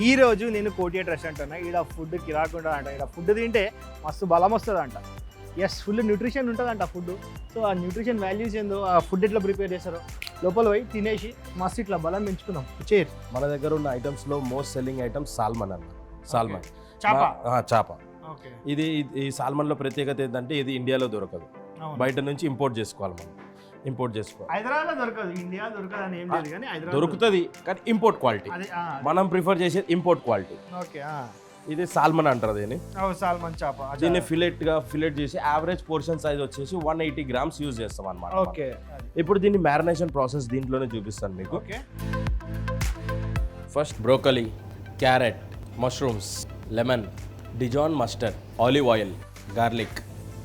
ఈ రోజు నేను కోటియట్ రెస్టారెంట్ ఉన్నా ఈడ ఫుడ్ కిరాకుండా అంట. ఈడ ఫుడ్ తింటే మస్తు బలం వస్తుంది అంట ఎస్ ఫుల్ న్యూట్రిషన్ ఉంటుందంట ఫుడ్ సో ఆ న్యూట్రిషన్ వాల్యూస్ ఏందో ఆ ఫుడ్ ఎట్లా ప్రిపేర్ చేస్తారో లోపల పోయి తినేసి మస్తు ఇట్లా బలం పెంచుకుందాం చేర్ మన దగ్గర ఉన్న ఐటమ్స్లో మోస్ట్ సెల్లింగ్ ఐటమ్ సాల్మన్ అన్న సాల్మన్ చాప చాప ఇది ఇది- ఈ సాల్మన్లో ప్రత్యేకత ఏంటంటే ఇది ఇండియాలో దొరకదు. బయట నుంచి ఇంపోర్ట్ చేసుకోవాలి మనం. ఇంపోర్ట్ చేసుకోవాలి. హైదరాబాద్ దొరకదు ఇండియా దొరకదు అని ఏం లేదు కానీ హైదరాబాద్ దొరుకుతుంది కానీ ఇంపోర్ట్ క్వాలిటీ. మనం ప్రిఫర్ చేసేది ఇంపోర్ట్ క్వాలిటీ. ఓకే ఇది సాల్మన్ అంటారు దీన్ని. సాల్మన్ చాప దీన్ని ఫిలెట్గా ఫిలెట్ చేసి యావరేజ్ పోర్షన్ సైజ్ వచ్చేసి వన్ ఎయిటీ గ్రామ్స్ యూజ్ చేస్తాం అనమాట ఓకే ఇప్పుడు దీన్ని మ్యారినేషన్ ప్రాసెస్ దీంట్లోనే చూపిస్తాను మీకు. Okay. First broccoli carrot mushrooms lemon Dijon mustard olive oil garlic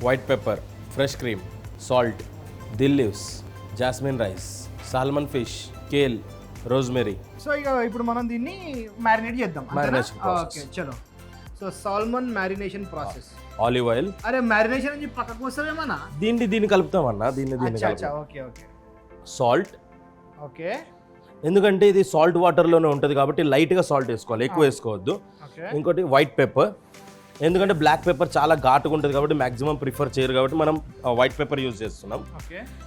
white pepper fresh cream salt dill leaves jasmine rice salmon fish kale rosemary. So ఇక ఇప్పుడు మనం దీన్ని మ్యారినేట్ చేద్దాం Marination process. ఓకే చలో. So salmon marination process olive oil. అరే marination అని చెప్పి పక్కకు వస్తావేమన్నా దీన్ని దీన్ని కలుపుతామన్నా దీన్ని దీన్ని అచ్చా అచ్చా కలుపుతాం. Okay okay. Salt okay. ఎందుకంటే ఇది సాల్ట్ వాటర్లోనే ఉంటుంది కాబట్టి లైట్గా సాల్ట్ వేసుకోవాలి ఎక్కువ వేసుకోవద్దు. ఓకే. ఇంకోటి వైట్ పెప్పర్ ఎందుకంటే బ్లాక్ పెప్పర్ చాలా ఘాటుగా ఉంటుంది కాబట్టి మాక్సిమం ప్రిఫర్ చేయరు కాబట్టి మనం వైట్ పెప్పర్ యూజ్ చేస్తున్నాం.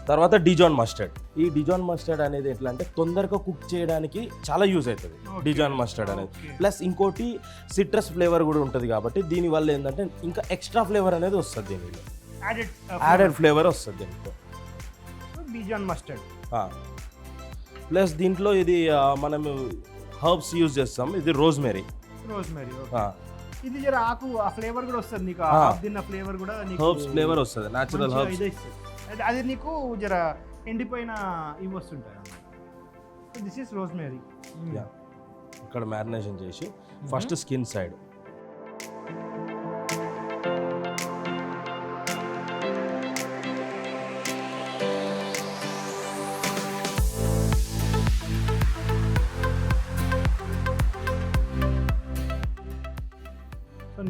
తర్వాత డిజాన్ మస్టర్డ్ ఈ డిజాన్ మస్టర్డ్ అనేది ఎట్లా అంటే తొందరగా కుక్ చేయడానికి చాలా యూజ్ అవుతుంది. డిజాన్ మస్టర్డ్ అనేది. ప్లస్ ఇంకోటి సిట్రస్ ఫ్లేవర్ కూడా ఉంటుంది కాబట్టి దీనివల్ల ఏంటంటే ఇంకా ఎక్స్ట్రా ఫ్లేవర్ అనేది వస్తుంది దీనిలో. యాడెడ్ ఫ్లేవర్ వస్తుంది దీంట్లో బీజాన్ మస్టర్డ్ ప్లస్ దీంట్లో ఇది మనం హర్బ్స్ యూజ్ చేస్తాం. ఇది రోజ్మెరీ ఇది జర ఆకు ఆ ఫ్లేవర్ కూడా వస్తుంది నీకు తిన్న ఫ్లేవర్ కూడా నీకు హర్బ్స్ ఫ్లేవర్ వస్తుంది న్యాచురల్ మంచిగా హర్బ్స్ ఇదే ఇస్తుంది. అది- నీకు జర ఎండిపోయిన ఇవి వస్తుంటాయి దిస్ ఇస్ రోజ్మెరీ Yeah. ఇక్కడ మ్యారినేషన్ చేసి ఫస్ట్ స్కిన్ సైడ్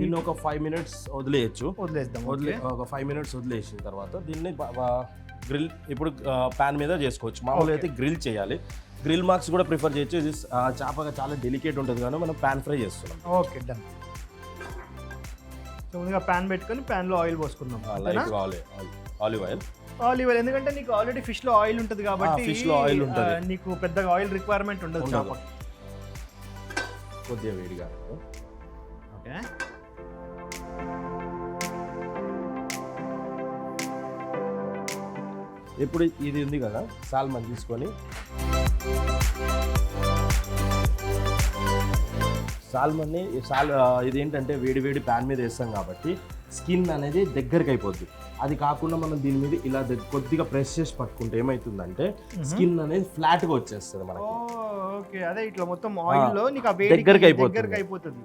దీన్ని ఒక ఫైవ్ మినిట్స్ వదిలేయచ్చు. వదిలేద్దాం వదిలే ఒక ఫైవ్ మినిట్స్ వదిలేసిన తర్వాత దీన్ని గ్రిల్ ఇప్పుడు ప్యాన్ మీద చేసుకోవచ్చు. మామూలుగా అయితే గ్రిల్ చేయాలి. గ్రిల్ మార్క్స్ కూడా ప్రిఫర్ చేయొచ్చు. ఇది చేపగా చాలా డెలికేట్ ఉంటుంది కానీ మనం ప్యాన్ ఫ్రై చేస్తున్నాం. Okay done. సో ముందుగా ప్యాన్ పెట్టుకొని pan లో ఆయిల్ పోసుకుందాం light olive olive oil olive oil ఎందుకంటే నీకు ఆల్రెడీ ఫిష్లో ఆయిల్ ఉంటుంది కాబట్టి fish లో oil ఉంటది. నీకు పెద్దగా ఆయిల్ రిక్వైర్మెంట్ ఉండదు కొద్దిగా వేడిగా ఓకే. ఇప్పుడు ఇది ఉంది కదా సాల్మన్ తీసుకొని. సాల్మన్ని సాల్ ఇది ఏంటంటే వేడి వేడి ప్యాన్ మీద వేస్తాం కాబట్టి స్కిన్ అనేది దగ్గరికి అయిపోద్ది. అది కాకుండా మనం దీని మీద ఇలా కొద్దిగా ప్రెస్ చేసి పట్టుకుంటే ఏమవుతుందంటే స్కిన్ అనేది ఫ్లాట్గా వచ్చేస్తుంది ఓ మనకి ఓకే. అదే ఇట్లా మొత్తం ఆయిల్లో నీకు ఆ వేడి దగ్గరికి అయిపోతుంది.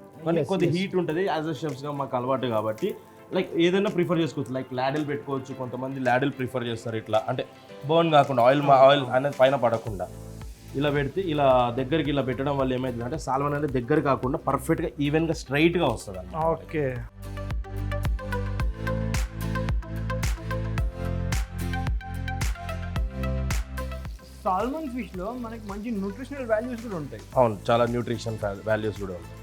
కొద్ది హీట్ ఉంటుంది యాజ్ అ షెఫ్స్గా మాకు అలవాటు కాబట్టి లైక్ ఏదైనా ప్రిఫర్ చేసుకోవచ్చు. లైక్ లాడిల్ పెట్టుకోవచ్చు. కొంతమంది లాడిల్ ప్రిఫర్ చేస్తారు ఇట్లా. అంటే బర్న్ కాకుండా ఆయిల్ ఆయిల్ అనేది పైన పడకుండా. ఇలా పెడితే ఇలా దగ్గరికి ఇలా పెట్టడం వల్ల ఏమైతుంది అంటే సాల్మన్ అనేది దగ్గర కాకుండా పర్ఫెక్ట్గా ఈవెన్గా స్ట్రైట్గా వస్తుంది అన్నమాట ఓకే. సాల్మన్ ఫిష్లో మనకి మంచి న్యూట్రిషనల్ వాల్యూస్ కూడా ఉంటాయి. అవును చాలా న్యూట్రిషన్ వాల్యూస్ కూడా ఉన్నాయి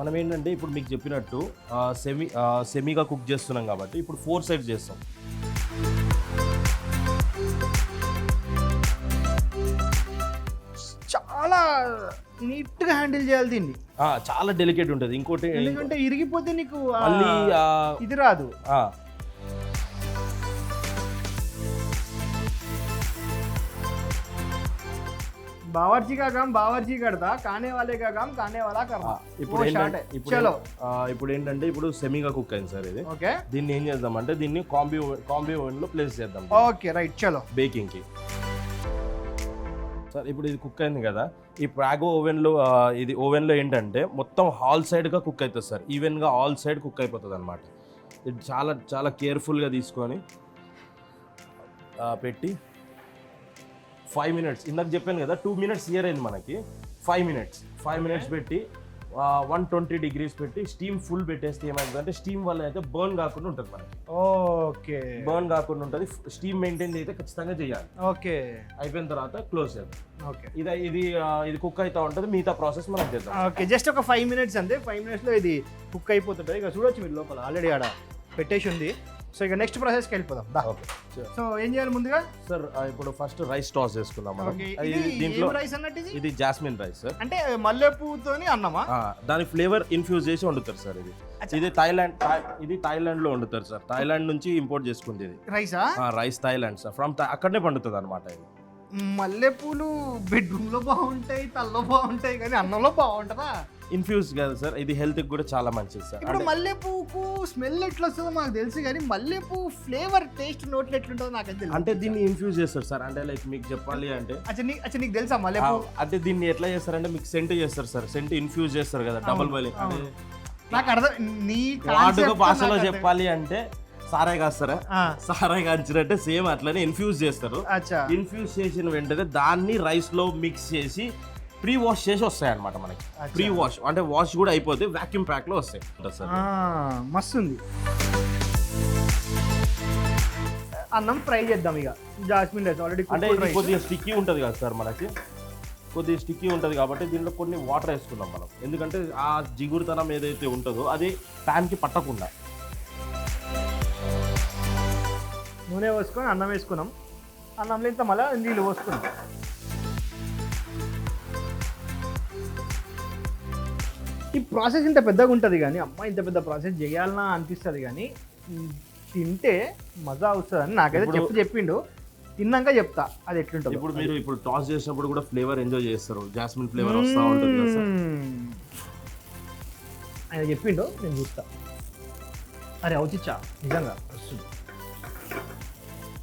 మనం ఏంటంటే ఇప్పుడు మీకు చెప్పినట్టు సెమీ సెమీగా కుక్ చేస్తున్నాం కాబట్టి ఇప్పుడు ఫోర్ సైడ్స్ చేస్తాం. చాలా నీట్గా హ్యాండిల్ చేయాలి దీన్ని. చాలా డెలికేట్ ఉంటుంది. ఇంకోటి ఎందుకంటే ఇరిగిపోతే నీకు ఇది రాదు. बावर्ची का काम बावर्ची करता खाने वाले का काम खाने वाला ఆ, करता ఇప్పుడు वो ఏంటంటే short है ఇప్పుడు चलो ఆ, ఇప్పుడు ఏంటంటే ఇప్పుడు సెమీగా కుక్ అయింది సార్ ఇది ఓకే దీన్ని ఏం చేద్దామంటే దీన్ని కాంబీ కాంబీ ఓవెన్ లో ప్లేస్ చేద్దాం ఓకే రైట్ చలో బేకింగ్ కి సార్ ఇప్పుడు ఇది కుక్ అయింది కదా ఈ ప్రాగో ఓవెన్ లో ఆ, ఇది ఓవెన్ లో ఏంటంటే మొత్తం హాల్ సైడ్ గా కుక్ అవుతుంది సార్ ఈవెన్ గా ఆల్ సైడ్ కుక్ అయిపోతుంది అనమాట ఇది చాలా చాలా కేర్ఫుల్ గా తీసుకొని ఆ, పెట్టి ఫైవ్ మినిట్స్ ఇందాక చెప్పాను కదా టూ మినిట్స్ ఇయర్ అయింది మనకి. ఫైవ్ మినిట్స్ ఫైవ్ మినిట్స్ పెట్టి వన్ ట్వంటీ డిగ్రీస్ పెట్టి స్టీమ్ ఫుల్ పెట్టేస్తే ఏమైందంటే స్టీమ్ వల్ల అయితే బర్న్ కాకుండా ఉంటుంది మనకి. ఓకే బర్న్ కాకుండా ఉంటుంది. స్టీమ్ మెయింటైన్ అయితే ఖచ్చితంగా చేయాలి. ఓకే అయిపోయిన తర్వాత క్లోజ్ చేద్దాం. ఓకే ఇది ఇది ఇది కుక్ అవుతా ఉంటుంది. మిగతా ప్రాసెస్ మనం చేద్దాం. ఓకే జస్ట్ ఒక ఫైవ్ మినిట్స్ అంతే. ఫైవ్ మినిట్స్లో ఇది కుక్ అయిపోతుంటుంది. ఇక చూడొచ్చు మీరు లోపల. ఆల్రెడీ ఆడ పెట్టేసి ఉంది. సో ఇక నెక్స్ట్ ప్రాసెస్కి వెళ్ళిపోదాం. దా. ఓకే సో ఏం చేయాలి ముందుగా? సార్ ఇప్పుడు ఫస్ట్ రైస్ టాస్ చేసుకుందాం మనం. ఇది దీంట్లో ఏం అన్నట్టు ఇది? ఇది జాస్మిన్ రైస్ సార్ అంటే మల్లె పువ్వుతోని అన్నమా? ఆ, దాని ఫ్లేవర్ ఇన్ఫ్యూజ్ చేసి వండుతారు సార్ ఇది. ఇది థాయిలాండ్ థాయ్- ఇది థాయిలాండ్లో వండుతారు సార్ థాయిలాండ్ నుంచి ఇంపోర్ట్ చేసుకుంది ఇది. రైసా రైస్ థాయిలాండ్ సార్ ఫ్రమ్ అక్కడనే పండుతుంది అనమాట ఇది. మల్లెపూలు బెడ్రూమ్లో బాగుంటాయి తల్లో బాగుంటాయి కానీ అన్నంలో బాగుంటుందా? ఇన్ఫ్యూజ్ కాదు సార్. ఇది హెల్త్కి కూడా చాలా మంచిది సార్. ఇప్పుడు మల్లెపూకు స్మెల్ ఎట్లా వస్తుందో మాకు తెలుసు కానీ మల్లెపూ ఫ్లేవర్ టేస్ట్ నోట్లో ఎట్లుంటుందో నాకు తెలియదు అంటే దీన్ని ఇన్ఫ్యూజ్ చేస్తారు సార్. అంటే లైక్ మీకు చెప్పాలి అంటే అచ్చా నీ అచ్చా నీకు తెలుసా మల్లెపూ? అంటే దీన్ని ఎట్లా చేస్తారంటే మీకు సెంట్ చేస్తారు సార్. సెంట్ ఇన్ఫ్యూజ్ చేస్తారు కదా డబుల్ అవును. నాకు అర్థం నీ వాడుక భాషలో చెప్పాలి అంటే సారాయి కాస్తారా సారాయి కాంచినట్టే సేమ్ అట్లనే ఇన్ఫ్యూజ్ చేస్తారు. అచ్చా. ఇన్ఫ్యూజ్ చేసిన వెంటనే దాన్ని రైస్లో మిక్స్ చేసి ప్రీ వాష్ చేసి వస్తాయి అనమాట మనకి. ప్రీ వాష్ అంటే వాష్ కూడా అయిపోతే వాక్యూమ్ ప్యాక్లో వస్తాయి. సార్. ఆ, మస్తుంది. అన్నం ఫ్రై చేద్దాం ఇక. జాస్మిన్ రైస్ ఆల్రెడీ అంటే ఇది కొద్దిగా స్టిక్కీ ఉంటుంది కదా సార్ మనకి. కొద్దిగా స్టిక్కీ ఉంటుంది కాబట్టి దీంట్లో కొన్ని వాటర్ వేసుకుందాం మనం. ఎందుకంటే ఆ జిగురుతనం ఏదైతే ఉంటుందో అది ప్యాన్కి పట్టకుండా. నూనె పోసుకొని అన్నం వేసుకున్నాం. అన్నంలో ఇంత మళ్ళీ నీళ్ళు పోసుకున్నాం. ఈ ప్రాసెస్ ఇంత పెద్దగా ఉంటుంది కానీ అమ్మ ఇంత పెద్ద ప్రాసెస్ చేయాలన్నా అనిపిస్తుంది కానీ తింటే మజా వస్తుందని నాకైతే ఇప్పుడు- చెప్పు చెప్పిండు. తిన్నాక చెప్తా అది ఎట్లుంటుంది. ఇప్పుడు మీరు ఇప్పుడు టాస్ చేసినప్పుడు కూడా ఫ్లేవర్ ఎంజాయ్ చేస్తారు. జాస్మిన్ ఫ్లేవర్ వస్తూ ఉంటుంది. ఆయన చెప్పిండు నేను చూస్తా. అరే అవుచిచ్చా నిజంగా వస్తుంది.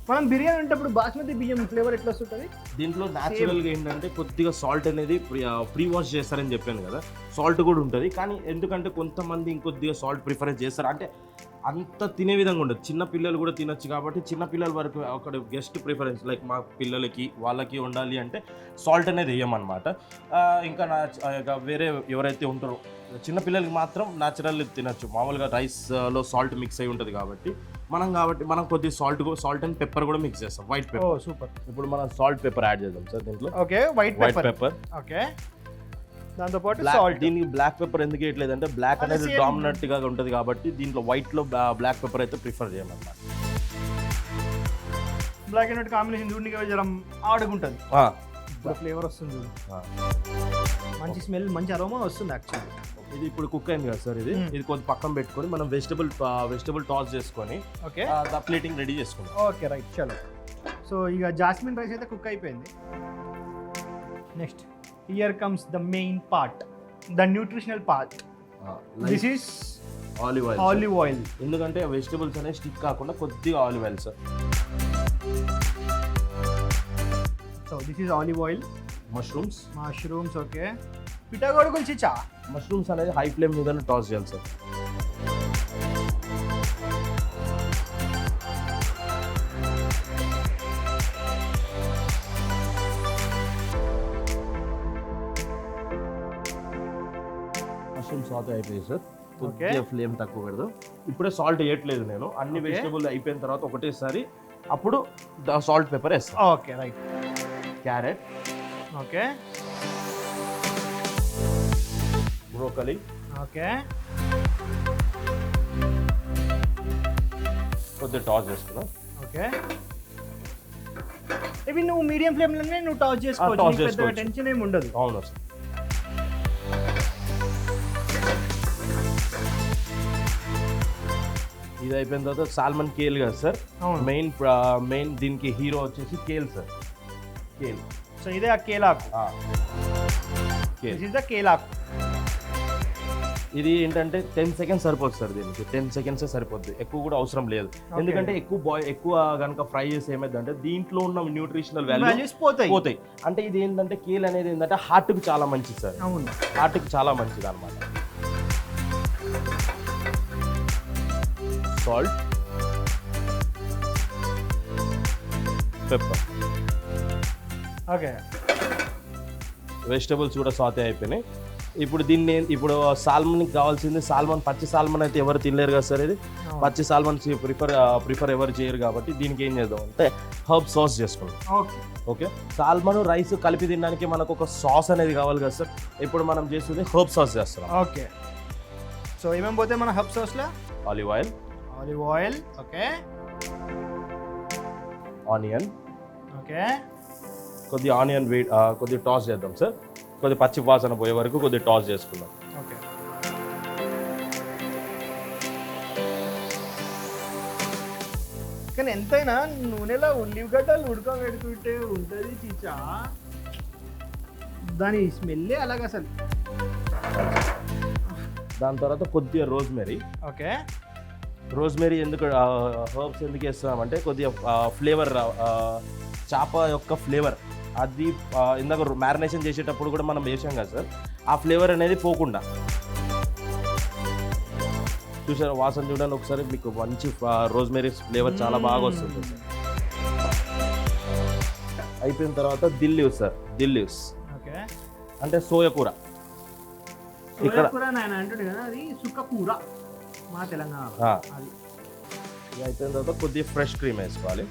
మనం బిర్యానీ ఉంటప్పుడు బాస్మతి బియ్యం ఫ్లేవర్ ఎట్లా వస్తుంటుంది? దీంట్లో న్యాచురల్గా ఏంటంటే కొద్దిగా సాల్ట్ అనేది ప్రీ వాష్ చేస్తారని చెప్పాను కదా. సాల్ట్ కూడా ఉంటుంది. కానీ ఎందుకంటే కొంతమంది ఇంకొద్దిగా సాల్ట్ ప్రిఫరెన్స్ చేస్తారు. అంటే అంత తినే విధంగా ఉండదు. చిన్న పిల్లలు కూడా తినొచ్చు కాబట్టి చిన్న పిల్లల వరకు అక్కడ గెస్ట్ ప్రిఫరెన్స్ లైక్ మా పిల్లలకి వాళ్ళకి ఉండాలి అంటే సాల్ట్ అనేది వేయమన్నమాట. ఇంకా నా వేరే ఎవరైతే ఉంటారో చిన్న పిల్లలకి మాత్రం న్యాచురల్ తినొచ్చు. మామూలుగా రైస్లో సాల్ట్ మిక్స్ అయి ఉంటుంది కాబట్టి. మనం కాబట్టి మనం కొద్దిగా సాల్ట్ సాల్ట్ అండ్ పెప్పర్ కూడా మిక్స్ చేస్తాం. White pepper super. ఇప్పుడు మనం సాల్ట్ పెప్పర్ యాడ్ చేద్దాం సార్ దీంట్లో. Okay white white pepper okay. దాంతో పాటు సాల్ట్ దీనికి బ్లాక్ పెప్పర్ ఎందుకు వేయట్లేదు అంటే బ్లాక్ అనేది. డామినెంట్గా ఉంటుంది కాబట్టి దీంట్లో వైట్లో బ్లాక్ పెప్పర్ అయితే ప్రిఫర్ చేయమన్నమాట. బ్లాక్ అండ్ వైట్ కాంబినేషన్ చూడండి జరం ఆడుకుంటుంది ఇప్పుడు ఫ్లేవర్ వస్తుంది. మంచి స్మెల్ మంచి అరోమా వస్తుంది యాక్చువల్లీ ఇది ఇప్పుడు కుక్ అయింది కదా సార్ ఇది. ఇది కొంచెం పక్కన పెట్టుకొని మనం వెజిటబుల్ వెజిటబుల్ టాస్ చేసుకొని ఓకే. ద ప్లేటింగ్ రెడీ చేసుకుందాం. ఓకే రైట్ చలో. సో ఇక జాస్మిన్ రైస్ అయితే కుక్ అయిపోయింది. Next here comes the main part the nutritional part this is olive oil olive oil ఎందుకంటే వెజిటబుల్స్ అనేవి స్టిక్ కాకుండా కొద్దిగా olive oil sir so this is olive oil mushrooms mushrooms okay పిఠాగొడుగులు చిచ్చా mushrooms అనేది high flame మీద toss చేయాలి sir. Mushrooms salt అయిపోయాయి sir. కొద్దిగా ఫ్లేమ్ తక్కువ పెడదాం. ఇప్పుడే సాల్ట్ వేయట్లేదు నేను. అన్ని. వెజిటబుల్ అయిపోయిన తర్వాత ఒకటేసారి అప్పుడు సాల్ట్ పెప్పర్ వేస్తాం. Okay right. Carrot. Okay. Broccoli. Okay. కొద్దిగా టాస్ చేసుకున్నాం ఓకే. ఇవి నువ్వు మీడియం ఫ్లేమ్లోనే నువ్వు టాస్ చేసుకోవచ్చు. చేసుకోవచ్చు. టెన్షన్ ఏమి ఉండదు. అవును సార్. ఇది అయిపోయిన తర్వాత సాల్మన్ కేల్ కదా సార్. మెయిన్ మెయిన్ దీనికి హీరో వచ్చేసి కేల్ సార్. కేల్. సో ఇదే ఆ కేలాకు. కేల్. ఇస్ ద కేలాకు. ఇది ఏంటంటే టెన్ సెకండ్స్ సరిపోతుంది సార్ దీనికి. టెన్ సెకండ్స్ సరిపోద్ది. ఎక్కువ కూడా అవసరం లేదు. ఎందుకంటే ఎక్కువ బాయ్ ఎక్కువ కనుక ఫ్రై చేసి ఏమైందంటే దీంట్లో ఉన్న న్యూట్రిషనల్ వాల్యూ వాల్యూస్ పోతాయి. పోతాయి. అంటే ఇది ఏంటంటే కేల్ అనేది ఏంటంటే హార్ట్కి చాలా మంచిది సార్. అవును. హార్ట్కి చాలా మంచిది అనమాట సాల్ట్ పెప్పర్ ఓకే. వెజిటబుల్స్ కూడా సాతే అయిపోయినాయి. ఇప్పుడు దీన్ని ఇప్పుడు సాల్మన్కి కావాల్సింది సాల్మన్ పచ్చి సాల్మన్ అయితే ఎవరు తినలేరు కదా సార్ ఇది? పచ్చి సాల్మన్ ప్రిఫర్ ప్రిఫర్ ఎవరు చేయరు కాబట్టి దీనికి ఏం చేద్దాం అంటే హర్బ్ సాస్ చేసుకుందాం. ఓకే. ఓకే? సాల్మన్ రైస్ కలిపి తినడానికి మనకు ఒక సాస్ అనేది కావాలి కదా సార్. ఇప్పుడు మనం చేస్తుంది హర్బ్ సాస్ చేస్తున్నాం. ఓకే. సో ఏమేమి పోతే మన herb సాస్లో? Olive oil. Olive oil. Okay. Onion. Okay. కొద్ది ఆనియన్ వెయిట్ కొద్ది టాస్ చేద్దాం సార్. కొద్ది పచ్చి వాసన పోయే వరకు కొద్ది టాస్ చేసుకుందాం. ఓకే. కానీ ఎంతైనా నూనెలో ఉల్లిగడ్డలు ఉడకబెడుతుంటే ఉంటుంది చీచా. దాని స్మెల్లే అలాగ అసలు. దాని తర్వాత కొద్దిగా రోజ్మెరీ. ఓకే. రోజ్మెరీ ఎందుకు హర్బ్స్ ఎందుకు వేస్తున్నామంటే కొద్దిగా ఫ్లేవర్ చేప యొక్క ఫ్లేవర్. అది ఇందాక మ్యారినేషన్ చేసేటప్పుడు కూడా మనం వేసాం కదా సార్ ఆ ఫ్లేవర్ అనేది పోకుండా. చూసారు వాసన చూడండి ఒకసారి మీకు మంచి రోజ్మెరీ ఫ్లేవర్ చాలా బాగా వస్తుంది. అయిపోయిన తర్వాత dill leaves sir dill leaves okay. అంటే సోయ కూర. ఇక్కడ కూర మా తెలంగాణ అయిపోయిన తర్వాత కొద్దిగా ఫ్రెష్ క్రీమ్ వేసుకోవాలి.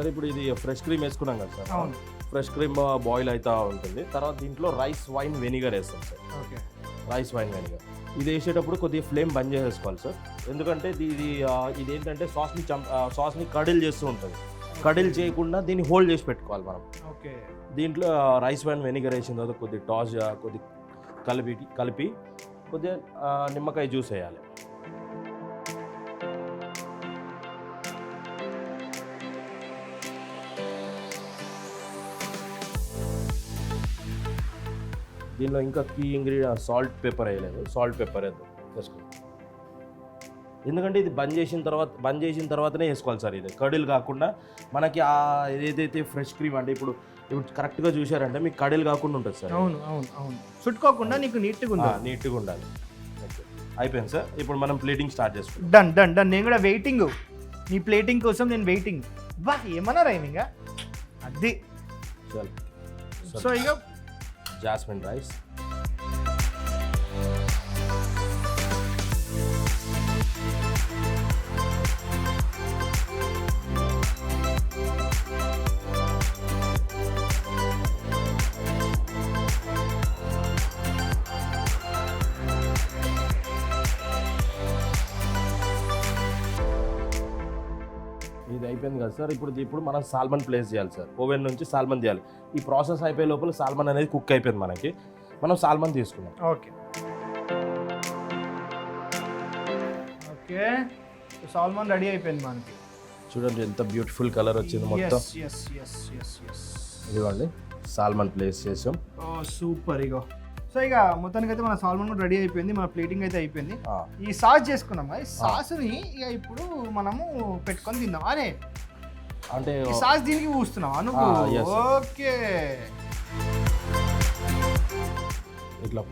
సార్ ఇప్పుడు ఇది ఫ్రెష్ క్రీమ్ వేసుకున్నాం కదా సార్. ఫ్రెష్ క్రీమ్ బాయిల్ అవుతూ ఉంటుంది. తర్వాత దీంట్లో రైస్ వైన్ వెనిగర్ వేస్తాం sir. Okay. Rice wine vinegar. ఇది వేసేటప్పుడు కొద్దిగా ఫ్లేమ్ బంద్ చేసేసుకోవాలి సార్. ఎందుకంటే ఇది ఇది ఏంటంటే సాస్ని చం సాస్ని కడిల్ చేస్తూ ఉంటుంది. కడిల్ చేయకుండా దీన్ని హోల్డ్ చేసి పెట్టుకోవాలి మనం. ఓకే. దీంట్లో రైస్ వైన్ వెనిగర్ వేసిన తర్వాత కొద్దిగా టాస్ కొద్ది కలిపి కలిపి కొద్దిగా నిమ్మకాయ జ్యూస్ వేయాలి. దీనిలో ఇంకా కీ ఇంగ్రీడియంట్ సాల్ట్ పేపర్ వేయలేదు. సాల్ట్ పేపర్ వేద్దాం. వేసుకోండి ఎందుకంటే ఇది బంద్ చేసిన తర్వాత బంద్ చేసిన తర్వాతనే వేసుకోవాలి సార్ ఇది. కడిల్ కాకుండా మనకి ఆ ఏదైతే ఫ్రెష్ క్రీమ్ అంటే ఇప్పుడు ఇప్పుడు కరెక్ట్గా చూసారంటే మీకు కడిల్ కాకుండా ఉంటుంది సార్ అవును అవును అవును. చుట్టుకోకుండా నీకు నీట్గా ఉంది నీట్గా ఉండాలి. అయిపోయింది సార్. ఇప్పుడు మనం ప్లేటింగ్ స్టార్ట్ చేసుకుంటాం డన్ డన్ డన్ నేను కూడా వెయిటింగ్ నీ ప్లేటింగ్ కోసం నేను వెయిటింగ్ బా ఏమన్నా రైమింగ్ అది. సో ఇక జాస్మిన్ రైస్ కదా సార్. ఇప్పుడు ఇప్పుడు మనం సాల్మన్ ప్లేస్ చేయాలి సార్. ఓవెన్ నుంచి సాల్మన్ తీయాలి. ఈ ప్రాసెస్ అయిపోయే లోపల సాల్మన్ అనేది కుక్ అయిపోయింది మనకి. మనం సాల్మన్ తీసుకున్నాం ఓకే. ఓకే. సాల్మాన్ రెడీ అయిపోయింది మనకి. చూడండి ఎంత బ్యూటిఫుల్ కలర్ వచ్చింది మొత్తం. ఇదిగోండి. సాల్మన్ ప్లేస్ చేసాం. సూపర్ ఇగో. సో ఇక మొత్తానికి అయితే మన సాల్మన్ కూడా రెడీ అయిపోయింది. మన ప్లేటింగ్ అయితే అయిపోయింది. ఈ సాస్ చేసుకున్నాం ఈ సాస్ని ఇక ఇప్పుడు మనము పెట్టుకొని తిందాం. అనే అంటే సాస్ దీనికి పూస్తున్నావా? నువ్వు. ఓకే. ఇట్లా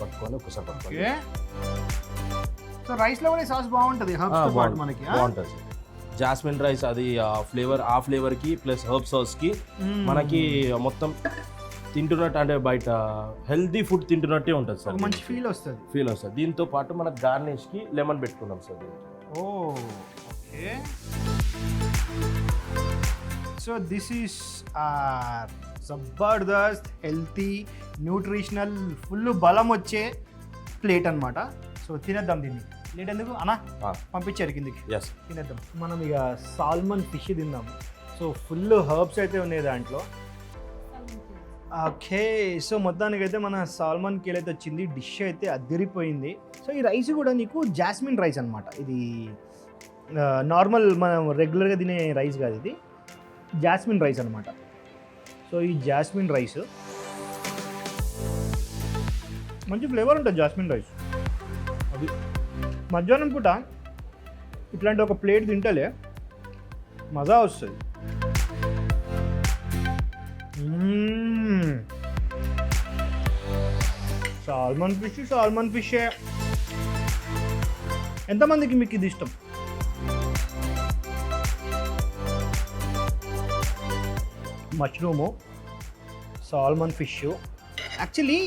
పట్టుకొని ఒకసారి పట్టుకొని ఓకే. సో రైస్లో కూడా సాస్ బాగుంటది హర్బ్స్తో పాటు బాగుంటుంది. మనకి? బాగుంటుంది. జాస్మిన్ రైస్ అది ఫ్లేవర్ ఆ ఫ్లేవర్కి ప్లస్ హర్బ్ సాస్కి. మనకి మొత్తం తింటున్నట్టు అంటే బయట హెల్దీ ఫుడ్ తింటున్నట్టే ఉంటుంది సార్ మంచి ఫీల్ వస్తుంది. ఫీల్ వస్తుంది. దీంతో పాటు మన గార్నిష్కి లెమన్ పెట్టుకున్నాం sir oh okay. So this is Jabardasth healthy nutritional full బలం వచ్చే ప్లేట్ అన్నమాట సో తినేద్దాం దీన్ని. ప్లేట్ ఎందుకు? అన్నా పంపించారు కిందికి. ఎస్ తినేద్దాం. మనం ఇక సాల్మన్ ఫిష్ తిందాం. సో ఫుల్ హర్బ్స్ అయితే ఉన్నాయి దాంట్లో. ఓకే సో మొత్తానికి అయితే మన సాల్మన్ కేల్ అయితే వచ్చింది. డిష్ అయితే అదిరిపోయింది. సో ఈ రైస్ కూడా నీకు జాస్మిన్ రైస్ అనమాట ఇది నార్మల్ మనం రెగ్యులర్గా తినే రైస్ కాదు ఇది. జాస్మిన్ రైస్ అనమాట సో ఈ జాస్మిన్ రైస్ మంచి ఫ్లేవర్ ఉంటుంది జాస్మిన్ రైస్. అది మధ్యాహ్నం పూట ఇట్లాంటి ఒక ప్లేట్ తింటలే మజా వస్తుంది. Salmon fish salmon fish. ఎంతమందికి మీకు ఇది ఇష్టం? Mushroom salmon fish. యాక్చువల్లీ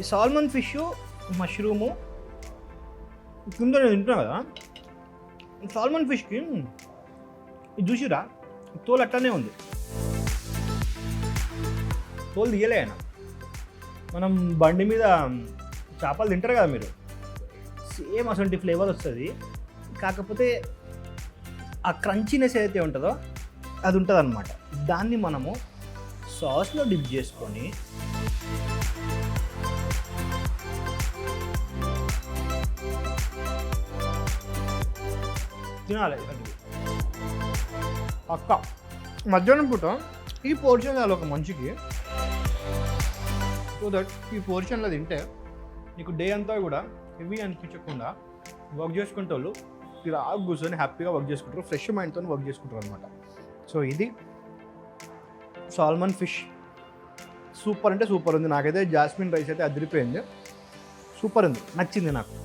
ఈ సాల్మన్ ఫిష్ మష్రూము కింద నేను తింటున్నా కదా. సాల్మన్ ఫిష్కి ఇది చూసిరా తోలు అట్లానే ఉంది. తోలు తీయలే ఆయన. మనం బండి మీద చేపలు తింటారు కదా మీరు. సేమ్ అసలు ఫ్లేవర్ వస్తుంది. కాకపోతే ఆ క్రంచీనెస్ ఏదైతే ఉంటుందో అది ఉంటుంది అనమాట దాన్ని మనము సాస్లో డిప్ చేసుకొని తినాలి అక్క మధ్యాహ్నం పూట ఈ పోర్షన్ అది ఒక మనిషికి సో దట్ ఈ పోర్షన్లో తింటే నీకు డే అంతా కూడా హెవీ అనిపించకుండా వర్క్ చేసుకుంటే వాళ్ళు ఇలా కూర్చొని హ్యాపీగా వర్క్ చేసుకుంటారు ఫ్రెష్ మైండ్తో వర్క్ చేసుకుంటారు అనమాట సో ఇది. Salmon fish. సూపర్ అంటే సూపర్ ఉంది. నాకైతే జాస్మిన్ రైస్ అయితే అదిరిపోయింది. సూపర్ ఉంది. నచ్చింది నాకు.